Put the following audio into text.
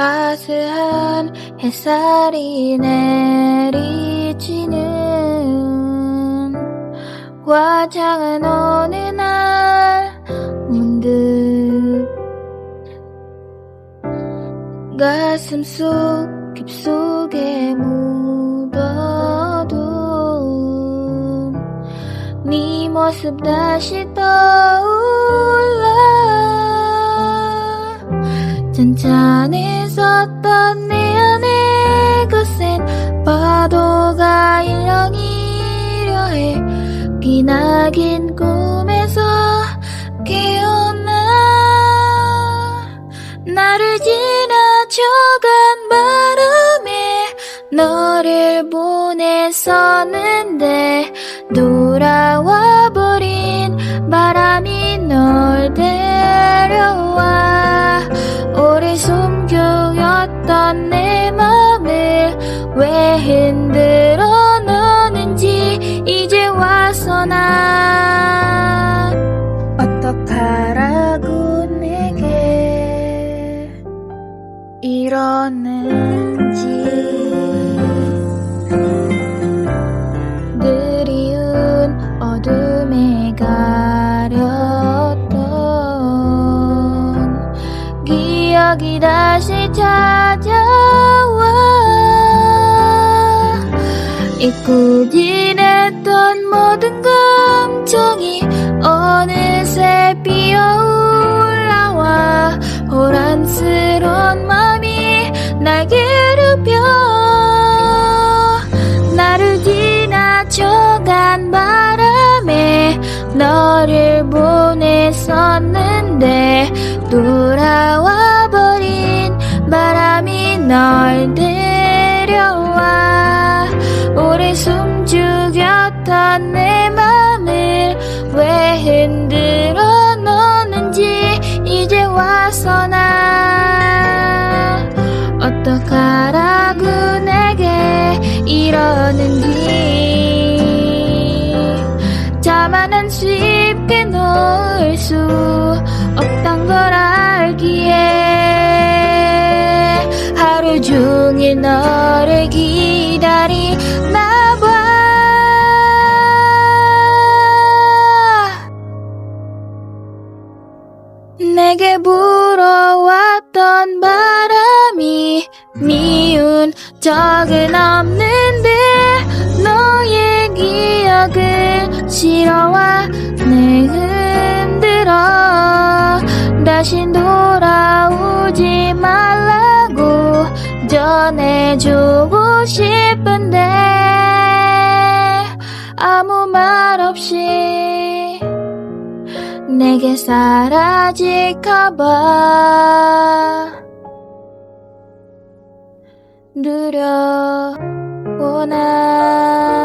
따스한 햇살이 내리치는 화창한 어느 날 문득 가슴 속 깊숙이 묻어둔 네 모습 다시 떠올라. 잔잔 히 섰던 내 안의 것엔 파도가 일렁이려 해 기나긴 꿈에서 깨어나 나를 지나쳐간 바람에 너를 보냈었는데 돌아와 이러는지 그리운 어둠에 가렸던 기억이 다시 찾아와 잊고 지냈던 모든 감정이 어느새 피어올라와 호란스러운 맘이 날 괴롭혀 나를 지나쳐간 바람에 너를 보냈었는데 돌아와 버린 바람이 널 데려와. 오래 숨죽였던 내 맘을 왜 흔들 어떡하라고 내게 이러는지 자만한 쉽게 놓을 수 없단 걸 알기에 하루 종일 너를 기다리나 봐. 내게 불어왔던 바람이 미운 적은 없는데 너의 기억을 싫어와 내 흔들어. 다신 돌아오지 말라고 전해주고 싶은데 아무 말 없이 내게 사라질까봐 난